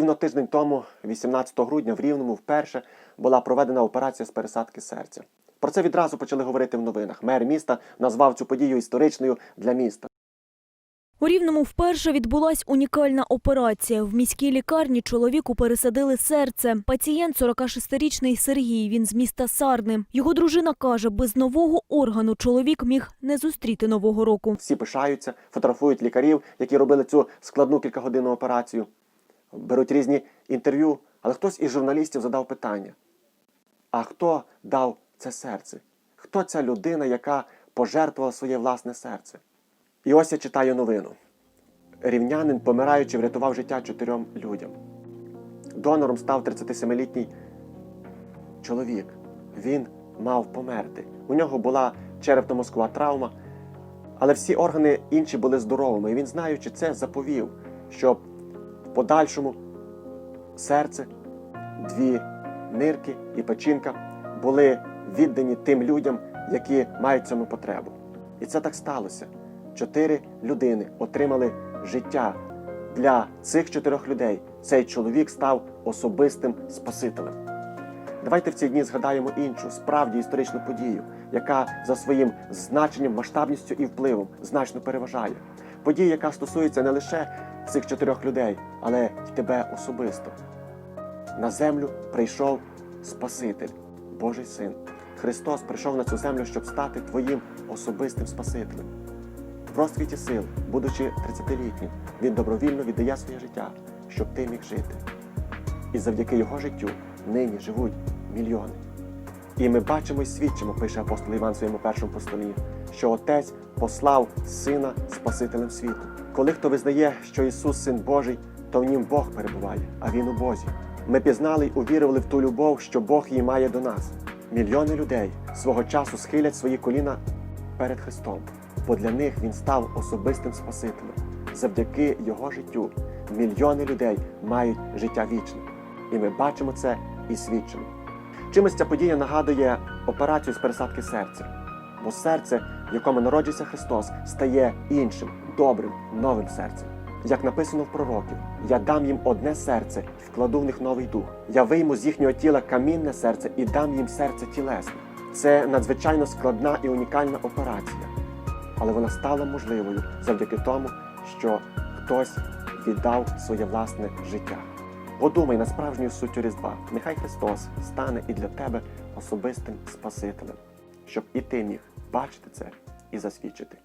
тиждень тому, 18 грудня, в Рівному, вперше була проведена операція з пересадки серця. Про це відразу почали говорити в новинах. Мер міста назвав цю подію історичною для міста. У Рівному вперше відбулась унікальна операція. В міській лікарні чоловіку пересадили серце. Пацієнт 46-річний Сергій. Він з міста Сарни. Його дружина каже, без нового органу чоловік міг не зустріти нового року. Всі пишаються, фотографують лікарів, які робили цю складну кількагодинну операцію, беруть різні інтерв'ю. Але хтось із журналістів задав питання: а хто дав це серце? Хто ця людина, яка пожертвувала своє власне серце? І ось я читаю новину. Рівнянин, помираючи, врятував життя чотирьом людям. Донором став 37-літній чоловік. Він мав померти. У нього була черепно-мозкова травма, але всі органи інші були здоровими. І він, знаючи це, заповів, щоб подальшому серце, дві нирки і печінка були віддані тим людям, які мають цьому потребу. І це так сталося. Чотири людини отримали життя. Для цих чотирьох людей цей чоловік став особистим спасителем. Давайте в ці дні згадаємо іншу, справді історичну подію, яка за своїм значенням, масштабністю і впливом значно переважає. Подія, яка стосується не лише цих чотирьох людей, але й тебе особисто. На землю прийшов Спаситель, Божий Син. Христос прийшов на цю землю, щоб стати твоїм особистим Спасителем. В розквіті сил, будучи 30-літнім, він добровільно віддає своє життя, щоб ти міг жити. І завдяки його життю нині живуть мільйони. І ми бачимо і свідчимо, пише апостол Іван в своєму першому посланні, що Отець послав Сина Спасителем світу. Коли хто визнає, що Ісус Син Божий, то в нім Бог перебуває, а Він у Бозі. Ми пізнали й увірували в ту любов, що Бог її має до нас. Мільйони людей свого часу схилять свої коліна перед Христом, бо для них Він став особистим Спасителем. Завдяки Його життю мільйони людей мають життя вічне. І ми бачимо це і свідчимо. Чимось ця подія нагадує операцію з пересадки серця, бо серце, в якому народжується Христос, стає іншим, добрим, новим серцем. Як написано в пророків, я дам їм одне серце і вкладу в них новий дух. Я вийму з їхнього тіла камінне серце і дам їм серце тілесне. Це надзвичайно складна і унікальна операція, але вона стала можливою завдяки тому, що хтось віддав своє власне життя. Подумай на справжню суттю Різдва. Нехай Христос стане і для тебе особистим Спасителем, щоб і ти міг бачити це і засвідчити.